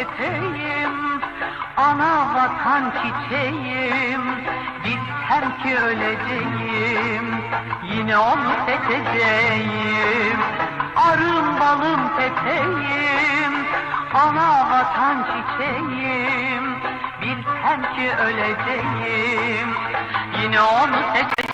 balım peteğim, ana vatan çiçeğim. Bilsem ki öleceğim, yine onu seçeceğim. Arım balım peteğim, ana vatan çiçeğim. Bilsem ki öleceğim, yine onu seçeceğim.